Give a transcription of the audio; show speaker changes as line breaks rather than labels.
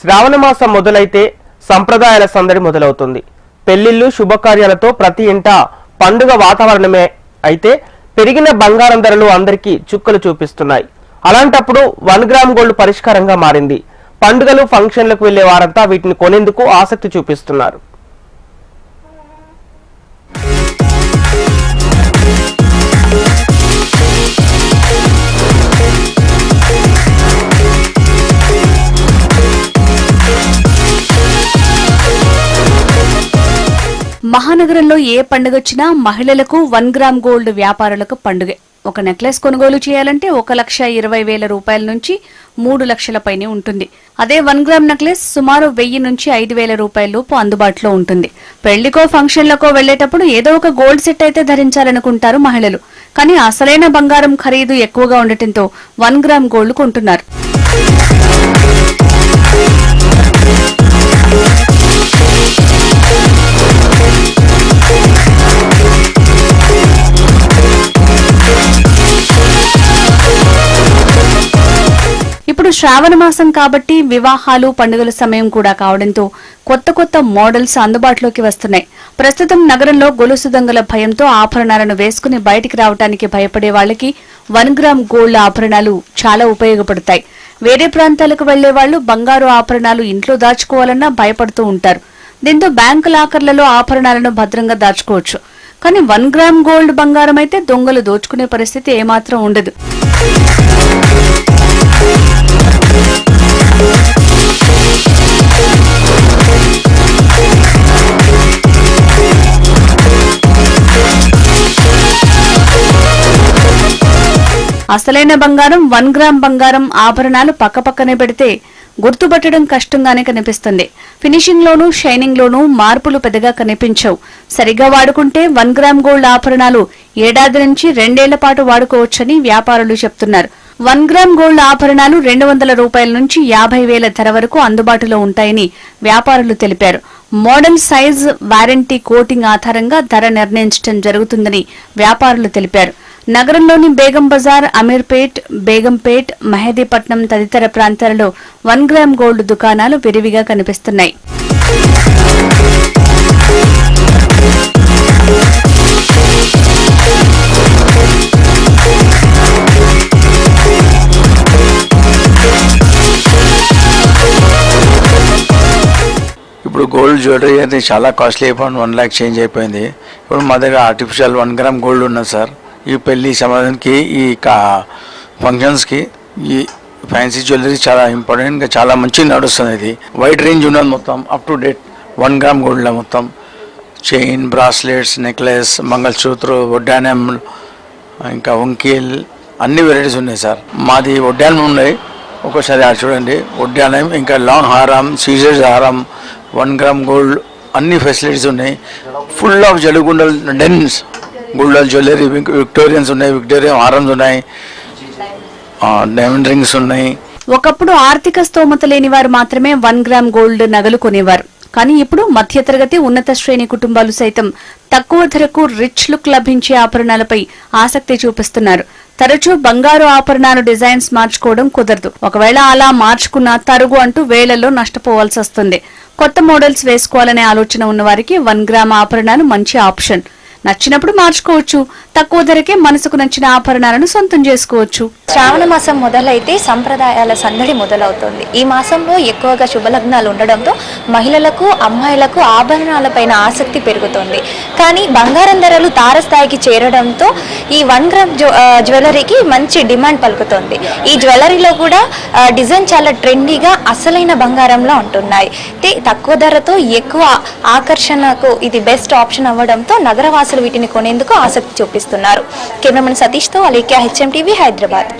శ్రావణమాసం మొదలైతే సంప్రదాయాల సందడి మొదలవుతుంది. పెళ్ళిళ్ళు శుభకార్యాలతో ప్రతి ఇంట పండుగ వాతావరణమే అయితే పెరిగిన బంగారం ధరలు అందరికీ చుక్కలు చూపిస్తున్నాయి. అలాంటప్పుడు వన్ గ్రామ్ గోల్డ్ పరిష్కారంగా మారింది. పండుగలు ఫంక్షన్లకు వెళ్ళే వారంతా వీటిని కొనేందుకు ఆసక్తి చూపిస్తున్నారు.
మహానగరంలో ఏ పండుగొచ్చినా మహిళలకు వన్ గ్రామ్ గోల్డ్ వ్యాపారులకు పండుగే. ఒక నెక్లెస్ కొనుగోలు చేయాలంటే ఒక లక్ష ఇరవై వేల రూపాయల నుంచి మూడు లక్షల పైనే ఉంటుంది. అదే వన్ గ్రామ్ నెక్లెస్ సుమారు వెయ్యి నుంచి ఐదు వేల రూపాయల లోపు అందుబాటులో ఉంటుంది. పెళ్ళికో ఫంక్షన్లకో వెళ్ళేటప్పుడు ఏదో ఒక గోల్డ్ సెట్ అయితే ధరించాలనుకుంటారు మహిళలు. కానీ అసలైన బంగారం ఖరీదు ఎక్కువగా ఉండటంతో వన్ గ్రామ్ గోల్డ్ కొంటున్నారు. శ్రావణ మాసం కాబట్టి వివాహాలు పండుగల సమయం కూడా కావడంతో కొత్త కొత్త మోడల్స్ అందుబాటులోకి వస్తున్నాయి. ప్రస్తుతం నగరంలో గొలుసు దొంగల భయంతో ఆభరణాలను వేసుకుని బయటికి రావడానికి భయపడే వాళ్ళకి వన్ గ్రామ్ గోల్డ్ ఆభరణాలు చాలా ఉపయోగపడతాయి. వేరే ప్రాంతాలకు వెళ్ళే వాళ్ళు బంగారు ఆభరణాలు ఇంట్లో దాచుకోవాలన్నా భయపడుతూ ఉంటారు. దీంతో బ్యాంకు లాకర్లలో ఆభరణాలను భద్రంగా దాచుకోవచ్చు. కానీ వన్ గ్రామ్ గోల్డ్ బంగారం అయితే దొంగలు దోచుకునే పరిస్థితి ఏమాత్రం ఉండదు. అసలైన బంగారం వన్ గ్రామ్ బంగారం ఆభరణాలు పక్కపక్కనే పెడితే గుర్తుపట్టడం కష్టంగానే కనిపిస్తుంది. ఫినిషింగ్ లోనూ షైనింగ్ లోనూ మార్పులు పెద్దగా కనిపించవు. సరిగా వాడుకుంటే వన్ గ్రామ్ గోల్డ్ ఆభరణాలు ఏడాది నుంచి రెండేళ్ళ పాటు వాడుకోవచ్చని వ్యాపారులు చెప్తున్నారు. వన్ గ్రామ్ గోల్డ్ ఆభరణాలు రెండు వందల రూపాయల నుంచి యాభై వేల ధర వరకు అందుబాటులో ఉంటాయని వ్యాపారులు తెలిపారు. మోడల్ సైజ్ వారంటీ కోటింగ్ ఆధారంగా ధర నిర్ణయించడం జరుగుతుందని వ్యాపారులు తెలిపారు. నగరంలోని బేగం బజార్ అమీర్పేట్ బేగంపేట్ మహదీపట్నం తదితర ప్రాంతాలలో వన్ గ్రామ్ గోల్డ్ దుకాణాలు విరివిగా కనిపిస్తున్నాయి.
ఇప్పుడు గోల్డ్ జ్యువెలరీ అనేది చాలా కాస్ట్లీ అయిపోయింది వన్ ల్యాక్ చేంజ్ అయిపోయింది. ఇప్పుడు మా దగ్గర ఆర్టిఫిషియల్ వన్ గ్రామ్ గోల్డ్ ఉన్నది సార్. ఈ పెళ్ళి సమాధానికి ఈ కా ఫంక్షన్స్కి ఈ ఫ్యాన్సీ జ్యువెలరీ చాలా ఇంపార్టెంట్. ఇంకా చాలా మంచిగా నడుస్తుంది ఇది. వైడ్ రేంజ్ ఉన్నది మొత్తం up to date one gram గోల్డ్లో మొత్తం. చైన్ బ్రాస్లెట్స్ నెక్లెస్ మంగళసూత్రు ఒడ్డానం ఇంకా వంకీల్ అన్ని వెరైటీస్ ఉన్నాయి సార్. మాది ఒడ్డానం ఉన్నాయి. ఒక్కోసారి ఆ చూడండి. ఒడ్డానం ఇంకా లాంగ్ హారం సీజర్స్ హారం వన్ గ్రామ్ గోల్డ్ అన్ని ఫెసిలిటీస్ ఉన్నాయి. ఫుల్ ఆఫ్ జలుగుండల్ డెన్స్ గుండల్ జ్యువెలరీ విక్టోరియన్స్ ఉన్నాయి విక్టోరియన్ హారమ్స్ ఉన్నాయి. డైమండ్ రింగ్స్ ఉన్నాయి.
ఒకప్పుడు ఆర్థిక స్తోమత లేని వారు మాత్రమే వన్ గ్రామ్ గోల్డ్ నగలు కొనేవారు. కానీ ఇప్పుడు మధ్యతరగతి ఉన్నత శ్రేణి కుటుంబాలు సైతం తక్కువ ధరకు రిచ్ లుక్ లభించే ఆభరణాలపై ఆసక్తి చూపిస్తున్నారు. తరచూ బంగారు ఆభరణాలు డిజైన్స్ మార్చుకోవడం కుదరదు. ఒకవేళ అలా మార్చుకున్న తరుగు అంటూ వేళల్లో నష్టపోవాల్సి వస్తుంది. కొత్త మోడల్స్ వేసుకోవాలనే ఆలోచన ఉన్నవారికి వన్ గ్రామ్ ఆభరణాలు మంచి ఆప్షన్. నచ్చినప్పుడు మార్చుకోవచ్చు. తక్కువ ధరకే మనసుకు నచ్చిన ఆభరణాలను సొంతం చేసుకోవచ్చు.
శ్రావణ మాసం మొదలైతే సంప్రదాయాల సందడి మొదలవుతుంది. ఈ మాసంలో ఎక్కువగా శుభలగ్నాలు ఉండడంతో మహిళలకు అమ్మాయిలకు ఆభరణాలపైన ఆసక్తి పెరుగుతుంది. కానీ బంగారం ధరలు తారస్థాయికి చేరడంతో ఈ వన్ గ్రామ్ జ్యువెలరీకి మంచి డిమాండ్ పలుకుతుంది. ఈ జ్యువెలరీలో కూడా డిజైన్ చాలా ట్రెండీగా అసలైన బంగారంలో ఉంటున్నాయి. అయితే తక్కువ ధరతో ఎక్కువ ఆకర్షణకు ఇది బెస్ట్ ఆప్షన్ అవ్వడంతో నగరవాసులు వీటిని కొనేందుకు ఆసక్తి చూపిస్తున్నారు. కెమెరామెన్ సతీష్తో అలేఖ్య హెచ్ఎం టీవీ హైదరాబాద్.